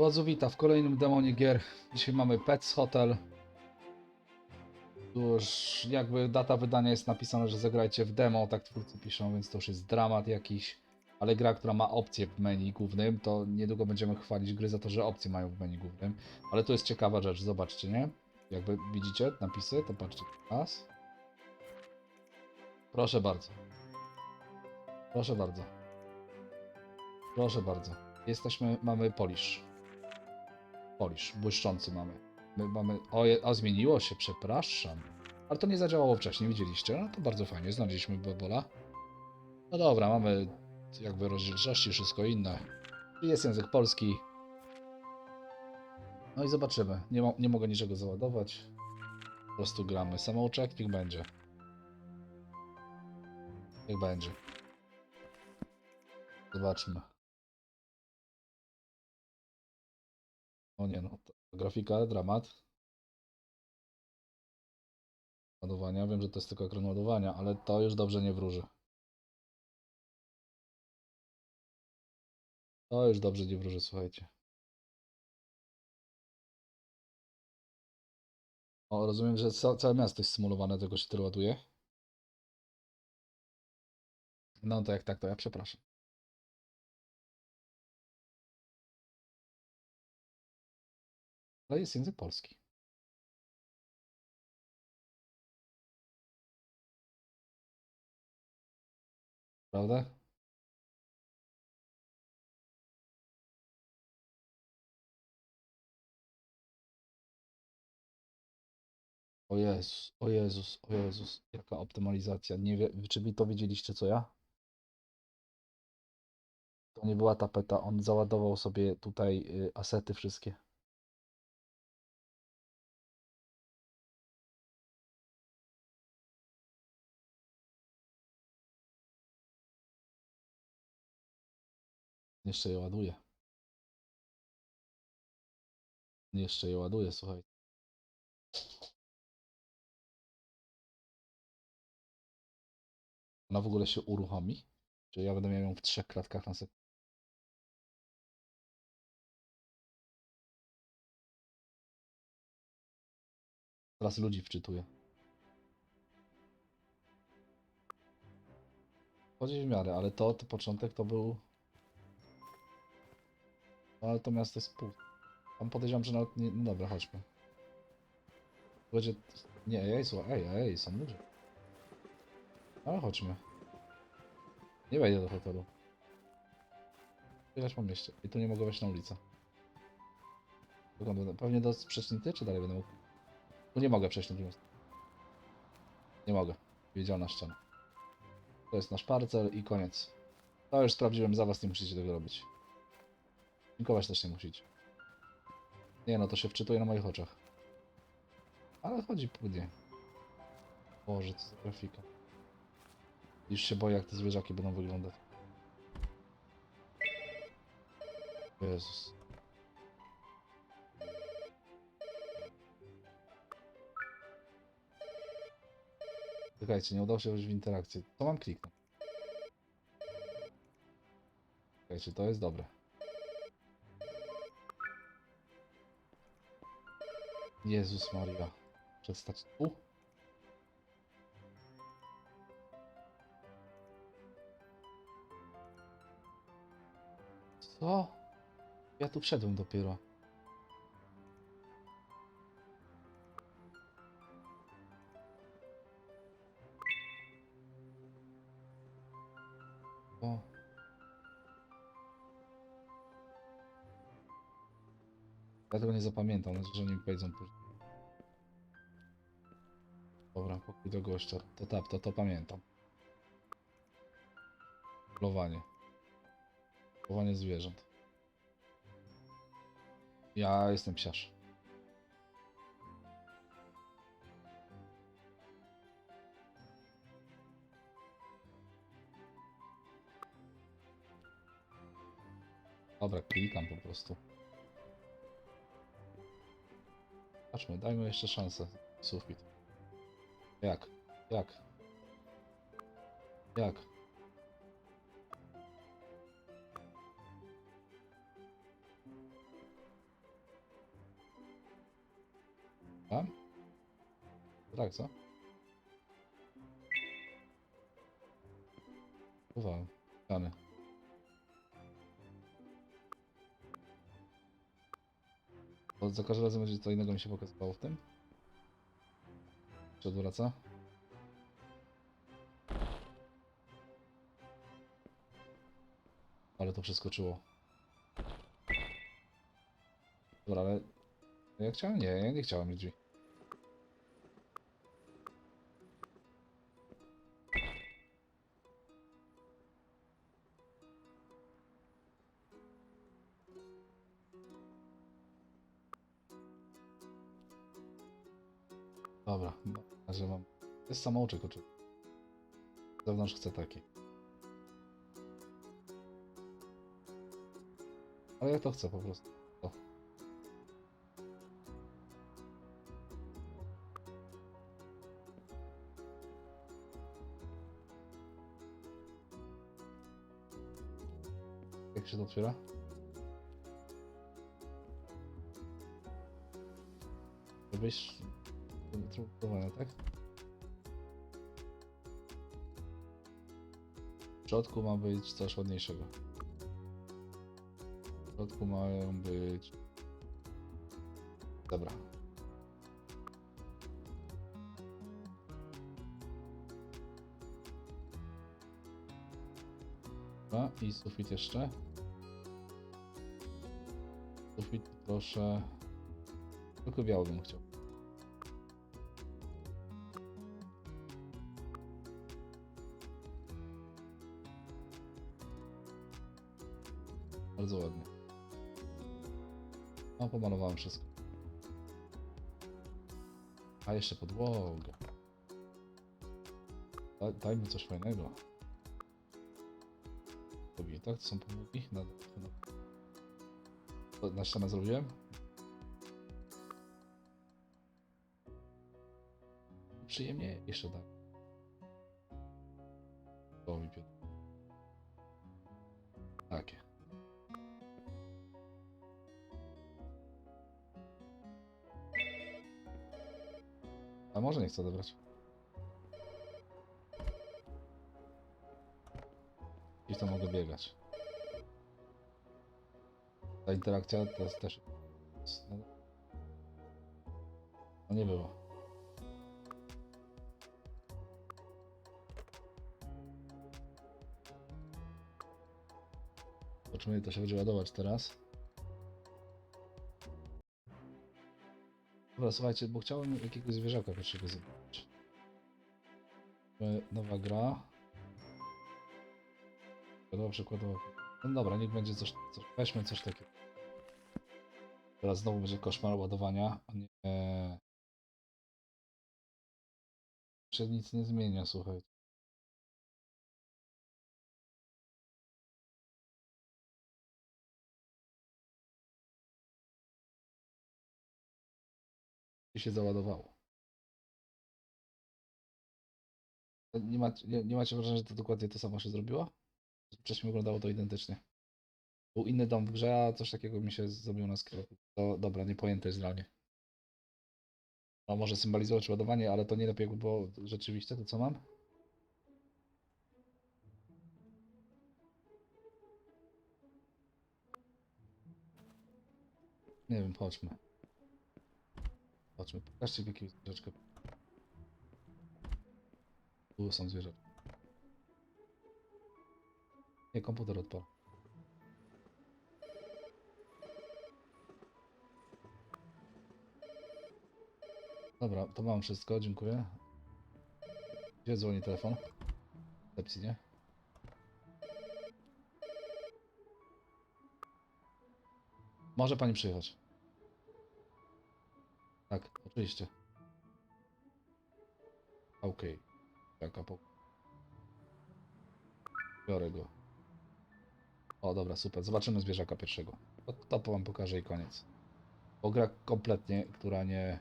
Władzu wita w kolejnym demonie gier. Dzisiaj mamy Pets Hotel. Tu już jakby data wydania jest napisana, że zagrajcie w demo, tak twórcy piszą, więc to już jest dramat jakiś. Ale gra, która ma opcję w menu głównym, to niedługo będziemy chwalić gry za to, że opcje mają w menu głównym. Ale to jest ciekawa rzecz, zobaczcie, nie? Jakby widzicie napisy, to patrzcie teraz. Proszę bardzo. Proszę bardzo. Proszę bardzo. Jesteśmy, mamy polish. Polish, błyszczący mamy. My mamy, o, o zmieniło się, przepraszam. Ale to nie zadziałało wcześniej, widzieliście? No to bardzo fajnie, znaleźliśmy Bobola. No dobra, mamy jakby rozdzielczości, wszystko inne. Jest język polski. No i zobaczymy. Nie, mo- nie mogę niczego załadować. Po prostu gramy. Samouczek, niech będzie. Niech będzie. Zobaczmy. O nie no, grafika, dramat. Ładowania, wiem, że to jest tylko ekran ładowania, ale to już dobrze nie wróży. To już dobrze nie wróży, słuchajcie. O, rozumiem, że ca całe miasto jest symulowane, tego się tyle ładuje. No to jak tak, to ja przepraszam. Ale jest język polski. Prawda? O Jezus, o Jezus, o Jezus, jaka optymalizacja. Nie wie, czy wy to widzieliście co ja? To nie była tapeta, on załadował sobie tutaj y, asety wszystkie. Jeszcze je ładuje. Jeszcze je ładuje, słuchaj. Ona w ogóle się uruchomi? Czy ja będę miał ją w trzech klatkach na sekundę? Teraz ludzi wczytuję. Chodzi w miarę, ale to, to początek to był... No, ale to miasto jest pół. Tam podejrzewam, że nawet nie... No dobra, chodźmy. Będzie... Nie, ej, słuchaj, ej, ej, są ludzie. Ale chodźmy. Nie wejdę do hotelu. Jechać po mieście. I tu nie mogę wejść na ulicę. Pewnie do sprzecznicy, czy dalej będę mógł? Tu nie mogę przejść na stronę. Nie mogę. Wiedziana ściana. To jest nasz parcel i koniec. To już sprawdziłem za was, nie musicie tego robić. Dziękować też nie musicie. Nie no, to się wczytuje na moich oczach. Ale chodzi płynnie. Boże, co za grafika. Już się boję, jak te zwierzaki będą wyglądać. Jezus. Czekajcie, nie udało się wejść w interakcję. To mam kliknąć. Czekajcie, to jest dobre. Jezus Maria. Przestać tu? Co? Ja tu wszedłem dopiero. O. Ja tego nie zapamiętam, że nie powiedzą później. Dobra, pokój do gościa. To tak, to to pamiętam. Polowanie. Polowanie zwierząt. Ja jestem psiarz. Dobra, klikam po prostu. Patrzmy, dajmy jeszcze szansę. Sufit. Jak? Jak? Jak? Mam? Tak, co? Uwaga, dane. Bo za każdym razem będzie co innego mi się pokazywało w tym. Czy odwraca? Ale to przeskoczyło. Dobra, ale... Ja chciałem? Nie, ja nie chciałem drzwi. Jest samouczek oczywiście. Z zewnątrz chcę taki. Ale ja to chcę po prostu. To. Jak się to otwiera? Żebyś próbowania, tak? Środku ma być coś ładniejszego. W środku mają być... Dobra. Dobra, i sufit jeszcze. Sufit proszę... Tylko biały bym chciał. Bardzo ładnie. No, pomalowałem wszystko. A jeszcze podłogę. Daj, daj mi coś fajnego. Robię, tak? To są podłogi? Na, na, na ścianę zrobiłem? Przyjemnie jeszcze tak. To mi pięknie. A może nie chcę odebrać. I to mogę biegać. Ta interakcja to jest też... No nie było. Zobaczymy, to się będzie ładować teraz. Dobra, słuchajcie, bo chciałem jakiegoś zwierzaka pierwszego zobaczyć. Nowa gra. Gotowa przykładowa. No dobra, niech będzie coś, coś. Weźmy coś takiego. Teraz znowu będzie koszmar ładowania. Nie. Się nic nie zmienia, słuchaj. Się załadowało. Nie, macie, nie, nie macie wrażenia, że to dokładnie to samo się zrobiło? Wcześniej wyglądało to identycznie. Był inny dom w grze, a coś takiego mi się zrobiło na sklepie. To dobra, niepojęte jest dla mnie. No może symbolizować ładowanie, ale to nie lepiej było rzeczywiście to co mam? Nie wiem, chodźmy. Chodźmy, pokażcie w jakiegoś zwierzaczka. Tu są zwierzaczki. Nie, komputer odpal. Dobra, to mam wszystko, dziękuję. Gdzie dzwoni telefon? Lepsi, nie? Może pani przyjechać. Tak, oczywiście. Okej. Jaka po... Biorę go. O, dobra, super. Zobaczymy zwierzaka pierwszego. To, to wam pokażę i koniec. Bo gra kompletnie, która nie...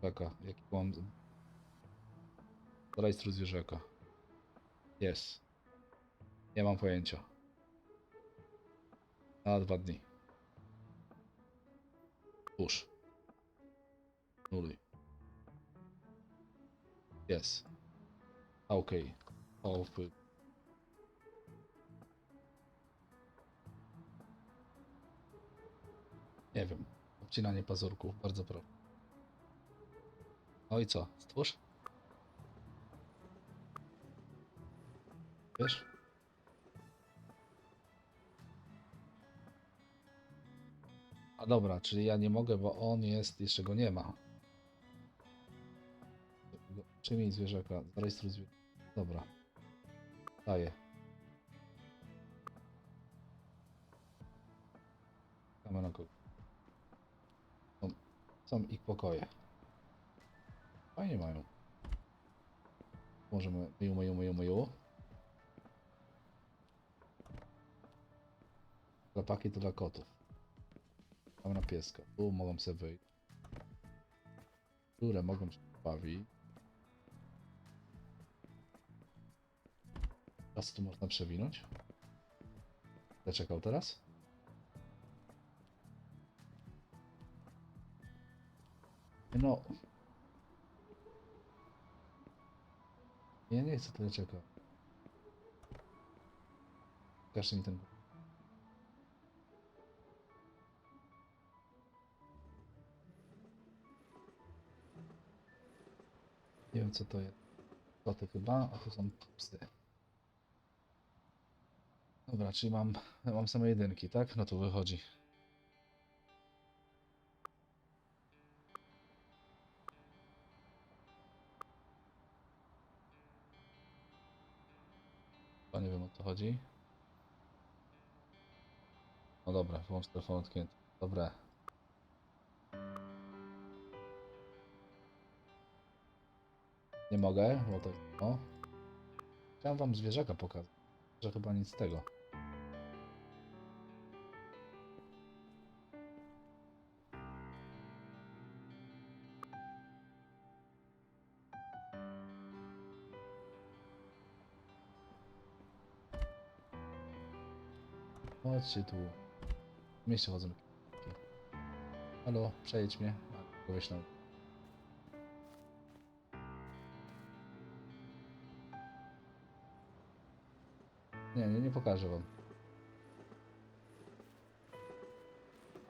Zwierzaka, jaki mam... Zarejestruj zwierzaka. Jest. Nie mam pojęcia. Na dwa dni. Push. Nuluj. Jest. Okay. Open. Nie wiem. Obcinanie pazurków, bardzo proszę. No i co? Stwórz? Wiesz? A dobra, czyli ja nie mogę, bo on jest, jeszcze go nie ma. Przyjmij zwierzaka, zarejestruj zwierzę. Dobra. Daję. Kamera ko- Są, są ich pokoje. Fajnie mają. Możemy myju, myju, myju, myju. Zapaki to dla kotów. Mam na pieska. Tu mogą sobie wyjść. Które mogą się bawić. Teraz tu można przewinąć. Będę czekał teraz. No. Nie, nie chcę tyle czekać. Pokażcie mi ten. Nie wiem co to jest. To to chyba, a tu są psy. Dobra, czyli mam, mam same jedynki, tak? No to wychodzi. Chyba nie wiem o co chodzi. No dobra, włącz telefon odknięty. Dobra. Nie mogę, bo to... Chciałem wam zwierzaka pokazać, że chyba nic z tego. Chodźcie tu. Mieście chodzą. Halo, przejedź mnie. Kogoś tam. Nie, nie, nie pokażę wam.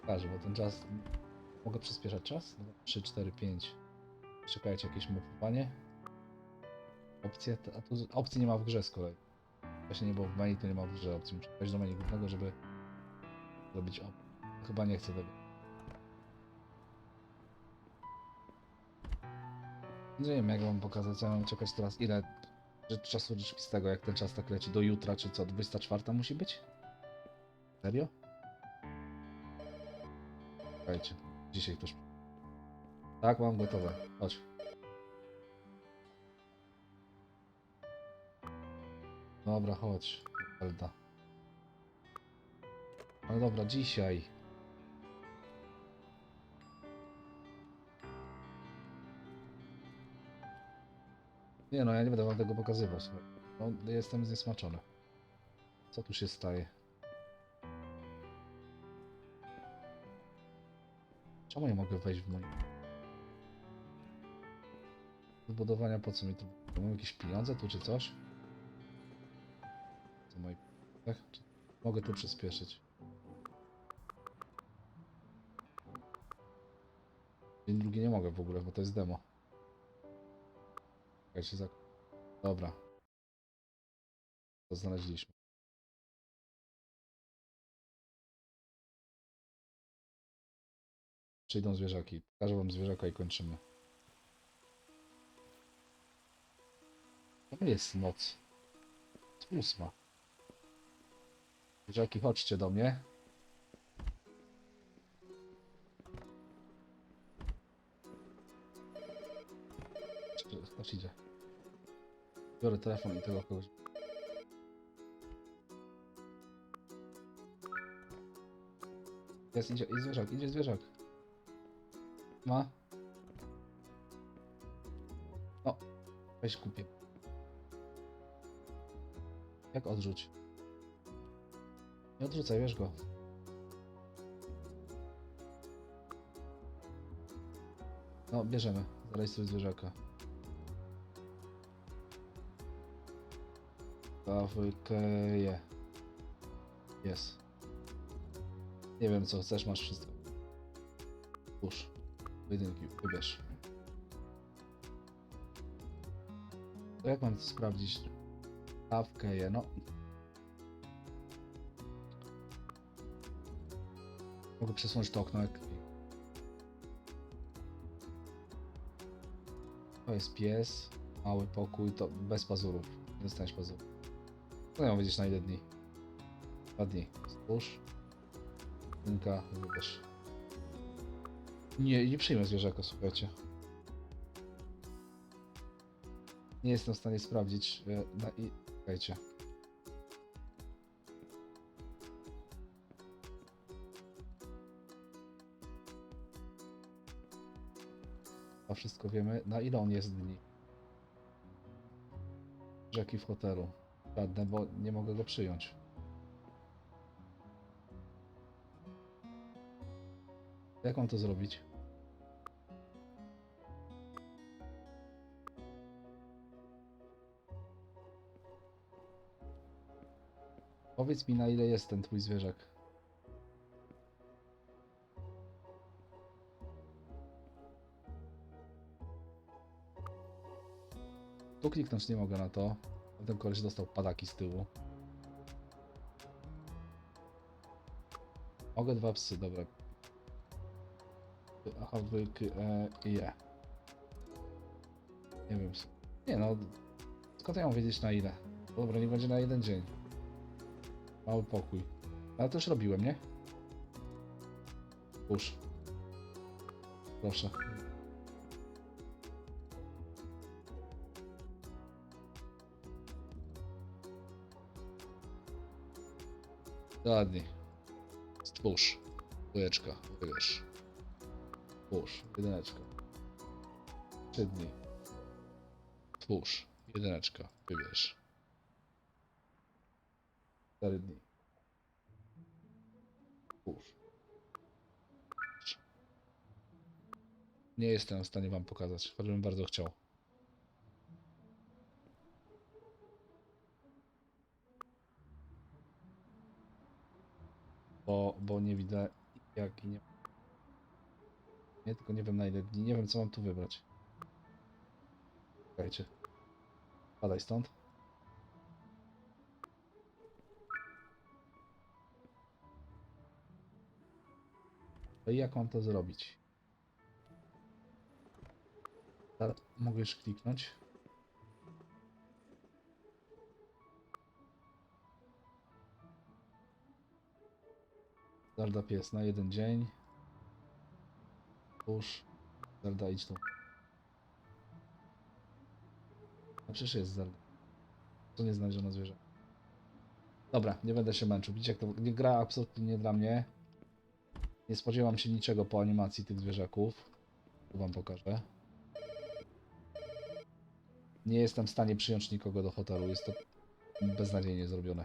Pokażę, bo ten czas... Mogę przyspieszać czas? 3, 4, 5. Czekajcie, jakieś mapowanie. Opcje, a tu opcji nie ma w grze z kolei. Właśnie nie, bo w menu to nie ma w grze opcji. Muszę wejść do menu głównego, żeby zrobić op. Chyba nie chcę tego. Nie wiem, jak wam pokazać, ja mam czekać teraz ile że czasu rzeczywistego, jak ten czas tak leci do jutra, czy co, 24 musi być? Serio? Czekajcie, dzisiaj też. Tak, mam gotowe. Chodź. Dobra, chodź. Elda. No dobra, dzisiaj. Nie no, ja nie będę wam tego pokazywać. No, jestem zniesmaczony. Co tu się staje? Czemu nie mogę wejść w mój... Zbudowania po co mi tu? Mam jakieś pieniądze tu czy coś? Co moi... Tak? Czy... Mogę tu przyspieszyć. Dzień drugi nie mogę w ogóle, bo to jest demo. Czekajcie za... Dobra. To znaleźliśmy. Przyjdą zwierzaki. Pokażę wam zwierzaka i kończymy. To jest noc. To ósma. Zwierzaki, chodźcie do mnie. Ktoś idzie. Biorę telefon i tego kogoś. Jest, idzie, idzie zwierzak, idzie zwierzak. Ma. O, weź kupię. Jak odrzuć? Nie odrzucaj, wiesz go. No, bierzemy. Zarejestruj zwierzaka. Kawkę Jest. Nie wiem co chcesz, masz wszystko. Pusz. Jedynki, wybierz. To jak mam sprawdzić? Kawkę je, no. Mogę przesunąć to okno jak... To jest pies, mały pokój, to bez pazurów. Nie dostaniesz pazurów. Co ja wiedzieć na ile dni? Dwa dni. Stwórz. Jedynka, wybierz. Nie, nie przyjmę zwierzaka, słuchajcie. Nie jestem w stanie sprawdzić e, na i... Słuchajcie. A wszystko wiemy. Na ile on jest dni? Rzeki w hotelu. Żadne, bo nie mogę go przyjąć. Jak mam to zrobić? Powiedz mi na ile jest ten twój zwierzak. Tu kliknąć nie mogę na to. Ten koleś dostał padaki z tyłu. Mogę dwa psy, dobra. Aha, wy, k, e, je. Nie wiem. Nie no. Skąd ja mam wiedzieć na ile? Dobra, niech będzie na jeden dzień. Mały pokój. Ale już robiłem, nie? Już. Proszę. Ładnie. Stwórz. Dwójeczka. Wybierz. Twórz. Jedyneczka. Trzy dni. Twórz. Jedyneczka. Wybierz. Cztery dni. Twórz. Nie jestem w stanie wam pokazać, choćbym bardzo chciał. Bo, bo nie widzę jak i nie. Nie, tylko nie wiem na ile dni. Nie wiem co mam tu wybrać. Czekajcie. Padaj stąd. I jak mam to zrobić? Teraz mogę już kliknąć. Zarda pies na jeden dzień. Push. Zarda idź tu. A przecież jest Zarda. To nie znalezione zwierzę. Dobra, nie będę się męczył. Widzicie jak to nie gra absolutnie nie dla mnie. Nie spodziewam się niczego po animacji tych zwierzaków. Tu wam pokażę. Nie jestem w stanie przyjąć nikogo do hotelu. Jest to beznadziejnie zrobione.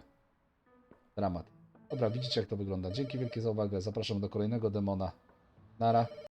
Dramat. Dobra, widzicie jak to wygląda. Dzięki wielkie za uwagę. Zapraszam do kolejnego demona. Nara.